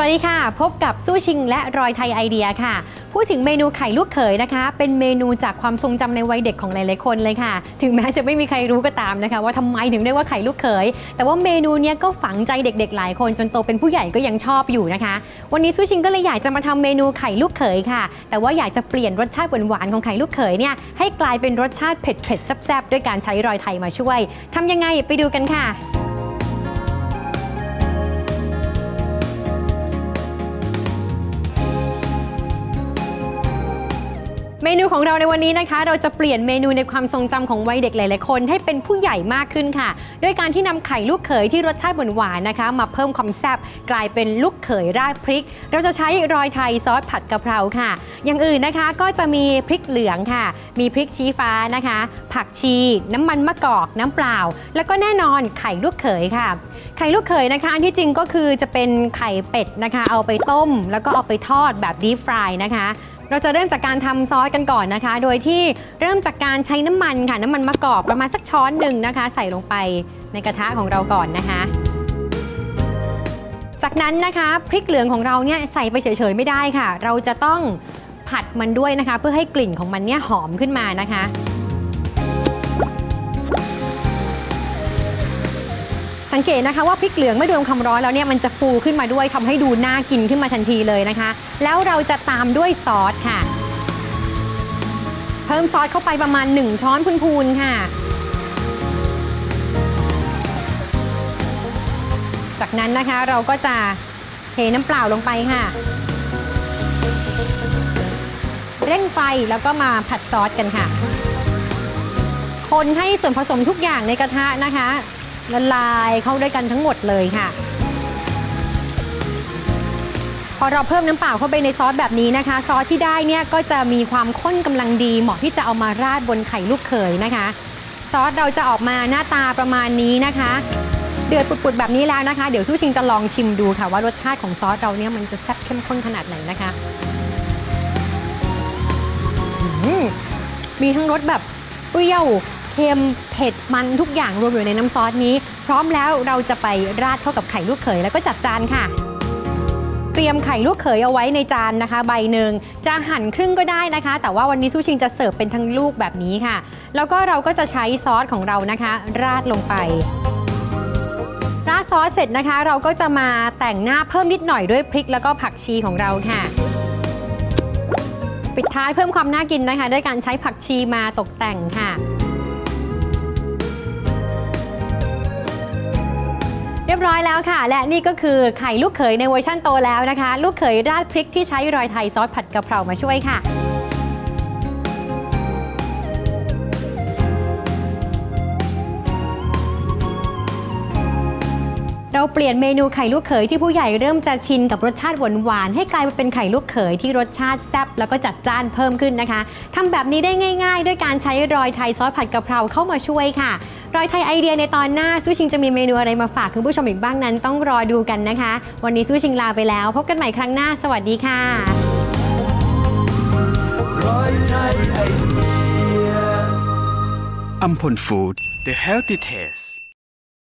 สวัสดีค่ะ พบกับสู้ชิงและรอยไทยไอเดียค่ะ พูดถึงเมนูไข่ลูกเขยนะคะ เป็นเมนูจากความทรงจำในวัยเด็กของหลายๆคนเลยค่ะ ถึงแม้จะไม่มีใครรู้ก็ตามนะคะ ว่าทำไมถึงเรียกว่าไข่ลูกเขย แต่ว่าเมนูนี้ก็ฝังใจเด็กๆ หลายคนจนโตเป็นผู้ใหญ่ก็ยังชอบอยู่นะคะ วันนี้สู้ชิงก็เลยอยากจะมาทำเมนูไข่ลูกเขยค่ะ แต่ว่าอยากจะเปลี่ยนรสชาติหวานๆของไข่ลูกเขยเนี่ยให้กลายเป็นรสชาติเผ็ดๆแซ่บๆด้วยการใช้รอยไทยมาช่วยทำยังไงไปดูกันค่ะ เมนูของเราในวันนี้นะคะ เราจะเปลี่ยนเมนูในความทรงจำของวัยเด็กหลายๆคน ให้เป็นผู้ใหญ่มากขึ้นค่ะด้วยการที่นำไข่ลูกเขยที่รสชาติหวานๆนะคะ มาเพิ่มความแซ่บกลายเป็นลูกเขยราดพริก เราจะใช้รอยไทยซอสผัดกะเพราค่ะ อย่างอื่นนะคะก็จะมีพริกเหลืองค่ะ มีพริกชี้ฟ้านะคะ ผักชี น้ำมันมะกอกน้ำเปล่า แล้วก็แน่นอนไข่ลูกเขยค่ะ ไข่ลูกเขยนะคะ อันที่จริงก็คือจะเป็นไข่เป็ดนะคะ เอาไปต้ม แล้วก็เอาไปทอดแบบดีฟรายนะคะ เราจะเริ่มจากการทำซอสกันก่อนนะคะ โดยที่เริ่มจากการใช้น้ำมันค่ะ น้ำมันมะกอกประมาณสักช้อนหนึ่งนะคะ ใส่ลงไปในกระทะของเราก่อนนะคะ จากนั้นนะคะพริกเหลืองของเราเนี่ยใส่ไปเฉยๆไม่ได้ค่ะ เราจะต้องผัดมันด้วยนะคะ เพื่อให้กลิ่นของมันเนี่ยหอมขึ้นมานะคะ สังเกตนะคะว่าพริกเหลืองเมื่อโดนความร้อนแล้วเนี่ยมันจะฟูขึ้นมาด้วยทำให้ดูน่ากินขึ้นมาทันทีเลยนะคะ แล้วเราจะตามด้วยซอสค่ะ เพิ่มซอสเข้าไปประมาณ 1 ช้อนพูนๆค่ะ จากนั้นนะคะเราก็จะเทน้ำเปล่าลงไปค่ะ เร่งไฟแล้วก็มาผัดซอสกันค่ะ คนให้ส่วนผสมทุกอย่างในกระทะนะคะ ละลายเข้าด้วยกันทั้งหมดเลยค่ะ พอเราเพิ่มน้ำเปล่าเข้าไปในซอสแบบนี้นะคะ ซอสที่ได้เนี่ยก็จะมีความข้นกำลังดี เหมาะที่จะเอามาราดบนไข่ลูกเขยนะคะ ซอสเราจะออกมาหน้าตาประมาณนี้นะคะ เดือดปุดๆแบบนี้แล้วนะคะ เดี๋ยวสู้ชิงจะลองชิมดูค่ะ ว่ารสชาติของซอสเราเนี่ยมันจะแซ่บเข้มข้นขนาดไหนนะคะมมีทั้งรสแบบเปรี้ยว ค็มเผ็ดมันทุกอย่างรวมอยู่ในน้ำซอสนี้ พร้อมแล้วเราจะไปราดเข้ากับไข่ลูกเขยแล้วก็จัดจานค่ะ เตรียมไข่ลูกเขยเอาไว้ในจานนะคะ ใบหนึ่งจะหั่นครึ่งก็ได้นะคะ แต่ว่าวันนี้ซูชิงจะเสิร์ฟเป็นทั้งลูกแบบนี้ค่ะ แล้วก็เราก็จะใช้ซอสของเรานะคะ ราดลงไปราดซอสเสร็จนะคะ เราก็จะมาแต่งหน้าเพิ่มนิดหน่อยด้วยพริกแล้วก็ผักชีของเราค่ะปิดท้ายเพิ่มความน่ากินนะคะ ด้วยการใช้ผักชีมาตกแต่งค่ะ เรียบร้อยแล้วค่ะ และนี่ก็คือไข่ลูกเขยในเวอร์ชั่นโตแล้วนะคะ ลูกเขยราดพริกที่ใช้รอยไทยซอสผัดกะเพรามาช่วยค่ะเราเปลี่ยนเมนูไข่ลูกเขยที่ผู้ใหญ่เริ่มจะชินกับรสชาติหวานๆให้กลายมาเป็นไข่ลูกเขยที่รสชาติแซ่บแล้วก็จัดจ้านเพิ่มขึ้นนะคะทำแบบนี้ได้ง่าย ๆ ด้วยการใช้รอยไทยซอสผัดกะเพราเข้ามาช่วยค่ะ รอยไทยไอเดียในตอนหน้าซูชิงจะมีเมนูอะไรมาฝากคุณผู้ชมอีกบ้างนั้น ต้องรอดูกันนะคะ วันนี้ซูชิงลาไปแล้ว พบกันใหม่ครั้งหน้า สวัสดีค่ะอัมพลฟู้ด The Healthy Taste